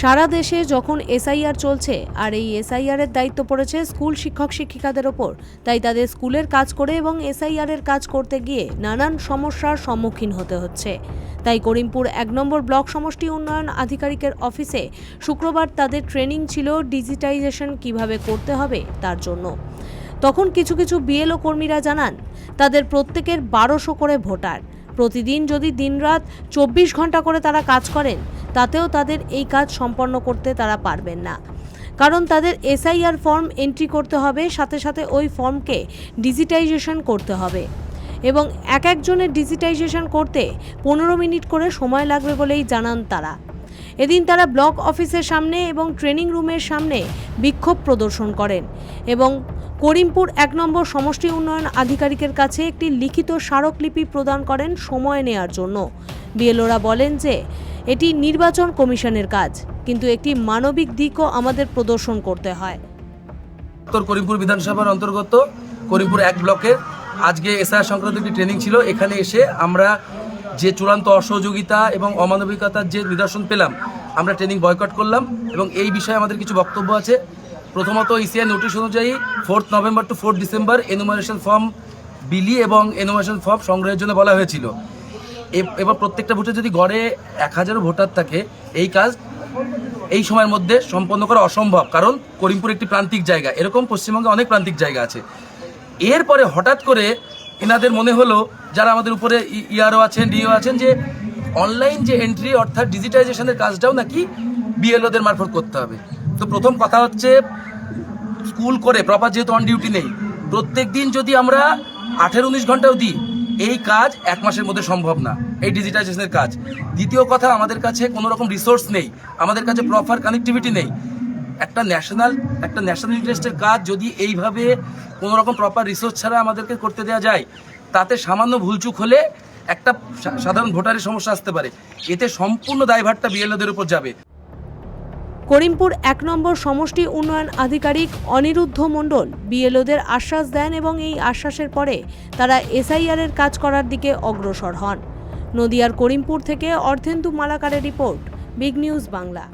সারা দেশে যখন এসআইআর চলছে, আর এই এসআইআর এর দায়িত্ব পড়েছে স্কুল শিক্ষক শিক্ষিকাদের ওপর। তাই তাদের স্কুলের কাজ করে এবং এসআইআর এর কাজ করতে গিয়ে নানান সমস্যার সম্মুখীন হতে হচ্ছে। তাই করিমপুর এক নম্বর ব্লক সমষ্টি উন্নয়ন আধিকারিকের অফিসে শুক্রবার তাদের ট্রেনিং ছিল ডিজিটাইজেশন কীভাবে করতে হবে তার জন্য। তখন কিছু কিছু বিএলও কর্মীরা জানান, তাদের প্রত্যেকের বারোশো করে ভোটার। প্রতিদিন যদি দিনরাত চব্বিশ ঘণ্টা করে তারা কাজ করেন, তাতেও তাদের এই কাজ সম্পন্ন করতে তারা পারবেন না। কারণ তাদের এসআইআর ফর্ম এন্ট্রি করতে হবে, সাথে সাথে ওই ফর্মকে ডিজিটাইজেশন করতে হবে। এবং এক একজনের ডিজিটাইজেশন করতে পনেরো মিনিট করে সময় লাগবে বলেই জানান তারা। এদিন তারা ব্লক অফিসের সামনে এবং ট্রেনিং রুমের সামনে বিক্ষোভ প্রদর্শন করেন এবং করিমপুর এক নম্বর সমষ্টি উন্নয়ন আধিকারিকের কাছে একটি লিখিত স্মারকলিপি প্রদান করেন সময় নেয়ার জন্য। বিএলওরা বলেন যে, এটি নির্বাচন কমিশনের কাজ, কিন্তু একটি মানবিক দিকও আমাদের প্রদর্শন করতে হয়। উত্তর করিমপুর বিধানসভার অন্তর্গত করিমপুর এক ব্লকের আজকে এসআর সংক্রান্ত একটি ট্রেনিং ছিল। এখানে এসে আমরা যে চূড়ান্ত অসহযোগিতা এবং অমানবিকতার যে নিদর্শন পেলাম, আমরা ট্রেনিং বয়কট করলাম এবং এই বিষয়ে আমাদের কিছু বক্তব্য আছে। প্রথমত ইসিআই নোটিশ অনুযায়ী fourth November to fourth December enumeration form বিলি এবং এনুমারেশন ফর্ম সংগ্রহের জন্য বলা হয়েছিল। এবার প্রত্যেকটা ভোটে যদি গড়ে এক হাজারও ভোটার থাকে, এই কাজ এই সময়ের মধ্যে সম্পন্ন করা অসম্ভব, কারণ করিমপুর একটি প্রান্তিক জায়গা। এরকম পশ্চিমবঙ্গে অনেক প্রান্তিক জায়গা আছে। এরপরে হঠাৎ করে এনাদের মনে হলো, যারা আমাদের উপরে ইআরও আছেন, ডিও আছেন, যে অনলাইন যে এন্ট্রি অর্থাৎ ডিজিটাইজেশনের কাজটাও নাকি বিএলওদের মারফত করতে হবে। তো প্রথম কথা হচ্ছে, স্কুল করে প্রপার যেহেতু অন ডিউটি নেই, প্রত্যেক দিন যদি আমরা আঠেরো উনিশ ঘন্টাও দিই, এই কাজ এক মাসের মধ্যে সম্ভব না, এই ডিজিটাইজেশনের কাজ। দ্বিতীয় কথা, আমাদের কাছে কোনো রকম রিসোর্স নেই, আমাদের কাছে প্রপার কানেক্টিভিটি নেই। একটা ন্যাশনাল একটা ন্যাশনাল ইন্টারেস্টের কাজ যদি এইভাবে কোনো রকম প্রপার রিসোর্স ছাড়া আমাদেরকে করতে দেওয়া যায়, তাতে সামান্য ভুলচুক হলে একটা সাধারণ ভোটারের সমস্যা আসতে পারে। এতে সম্পূর্ণ দায়ভারটা বিএলওদের উপর যাবে। করিমপুর এক নম্বর সমষ্টি উন্নয়ন আধিকারিক অনিরুদ্ধ মণ্ডল বিএলওদের আশ্বাস দেন এবং এই আশ্বাসের পরে তারা এসআইআরের কাজ করার দিকে অগ্রসর হন। নদিয়ার করিমপুর থেকে অর্থেন্দু মালাকারের রিপোর্ট, বিগ নিউজ বাংলা।